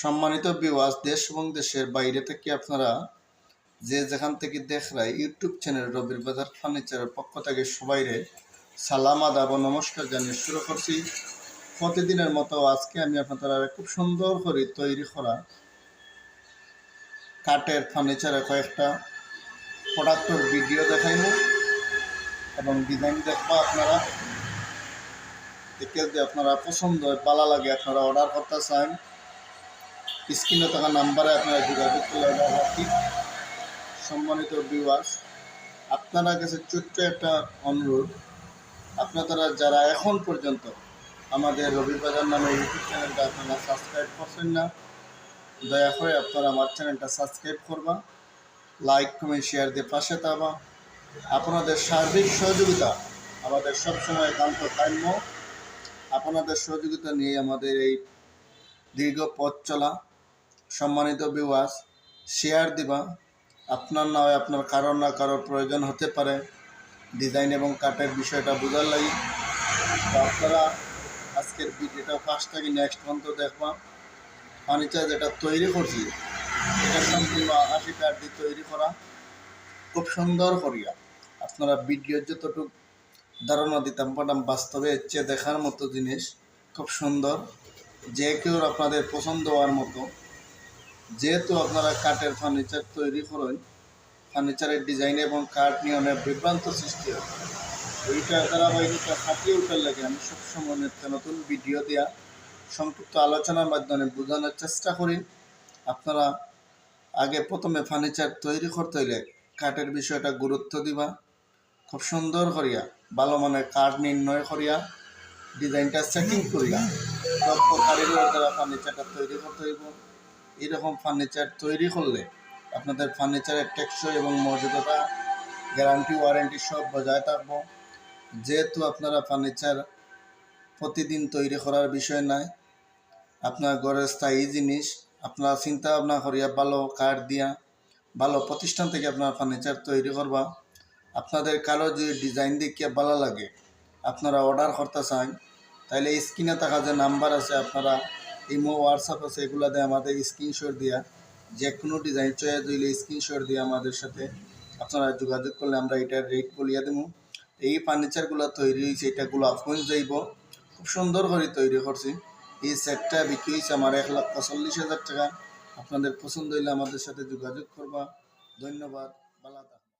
সম্মানিত বিওয়াস দেশ এবং দেশের বাইরে থেকে আপনারা যে যেখান থেকে দেখরা ইউটিউব চ্যানেল রবির বাজার ফার্নিচারের পক্ষ থেকে সবাইরে সালাম, আদাব নমস্কার জানিয়ে শুরু করছি। প্রতিদিনের মতো আজকে আমি আপনাদের খুব সুন্দর করে তৈরি করা কাঠের ফার্নিচারের কয়েকটা প্রোডাক্টের ভিডিও দেখাইব এবং ডিজাইন দেখব আপনারা। দেখে আপনারা পছন্দ হয়, ভালো লাগে, আপনারা অর্ডার করতে চান স্ক্রিনে থাকা নাম্বারে আপনারা যোগাযোগ করলে রাখি সম্মানিত ভিউয়ার্স আপনারা কাছে ছোট্ট একটা অনুরোধ। আপনারা যারা এখন পর্যন্ত আমাদের রবিবাজার নামে ইউটিউব চ্যানেলটা আপনারা সাবস্ক্রাইব করছেন না, দয়া করে আপনারা আমার চ্যানেলটা সাবস্ক্রাইব করবা লাইক কমেন্ট শেয়ার দিয়ে পাশে থাকবা। আপনাদের সার্বিক সহযোগিতা আমাদের সবসময় একান্ত কাম্য। আপনাদের সহযোগিতা নিয়ে আমাদের এই দীর্ঘ পথ চলা সম্মানিত বিওয়াস শেয়ার দিবা। আপনার না হয় আপনার কারোর না কারোর প্রয়োজন হতে পারে। ডিজাইন এবং কাটের বিষয়টা বোঝার লাগে। তো আপনারা আজকের ভিডিওটা ফার্স্ট থেকে নেক্সট পর্যন্ত দেখবা। ফার্নিচার যেটা তৈরি করছি, এটা সম্পূর্ণ আশি কাঠ দিয়ে তৈরি করা। খুব সুন্দর করিয়া আপনারা ভিডিওর যতটুকু ধারণা দিতাম পারতাম বাস্তবে চেয়ে দেখার মতো জিনিস খুব সুন্দর। যে কেউ আপনাদের পছন্দ হওয়ার মতো যেহেতু আপনারা কাঠের ফার্নিচার তৈরি করেন ফার্নিচারের ডিজাইন এবং কাঠ নিয়ে অনেক বিভ্রান্ত সৃষ্টি হয়। ওইটা ধারাবাহিকতা খাটিয়ে উঠার লাগে আমি সবসময় নিত্য নতুন ভিডিও দেওয়া সংক্ষিপ্ত আলোচনার মাধ্যমে বোঝানোর চেষ্টা করি। আপনারা আগে প্রথমে ফার্নিচার তৈরি করতে হইলে কাঠের বিষয়টা গুরুত্ব দিবা। খুব সুন্দর করিয়া, ভালো মানে কাঠ নির্ণয় করিয়া ডিজাইনটা সেটিং করিয়া দক্ষ কারিগর দ্বারা ফার্নিচারটা তৈরি করতে হইব। এরকম ফার্নিচার তৈরি করলে আপনাদের ফার্নিচারের টেকসই এবং মর্যাদাটা গ্যারান্টি ওয়ারেন্টি সব বজায় থাকব। যেহেতু আপনারা ফার্নিচার প্রতিদিন তৈরি করার বিষয় নাই আপনার ঘরের স্থায়ী জিনিস, আপনারা চিন্তা ভাবনা করিয়া ভালো কাঠ দিয়া, ভালো প্রতিষ্ঠান থেকে আপনার ফার্নিচার তৈরি করবা। আপনাদের কারও যদি ডিজাইন দেখিয়ে ভালো লাগে, আপনারা অর্ডার করতে চান তাহলে স্ক্রিনে থাকা যে নাম্বার আছে, আপনারা ইমো হোয়াটসঅ্যাপ আছে, এগুলো দিয়ে, আমাদের স্ক্রিনশট দিয়া যে কোনো ডিজাইন চয়ে দিলে স্ক্রিনশট দিয়ে আমাদের সাথে আপনারা যোগাযোগ করলে আমরা এটার রেট বলিয়া দেবো এই ফার্নিচারগুলো তৈরি হয়েছে এটা গোলাপগঞ্জ যাইব। খুব সুন্দর করে তৈরি করছি। এই সেটটা বিক্রি হয়েছে আমার এক লাখ পঁয়তাল্লিশ হাজার টাকা। আপনাদের পছন্দ হইলে আমাদের সাথে যোগাযোগ করবা। ধন্যবাদ থাকবেন।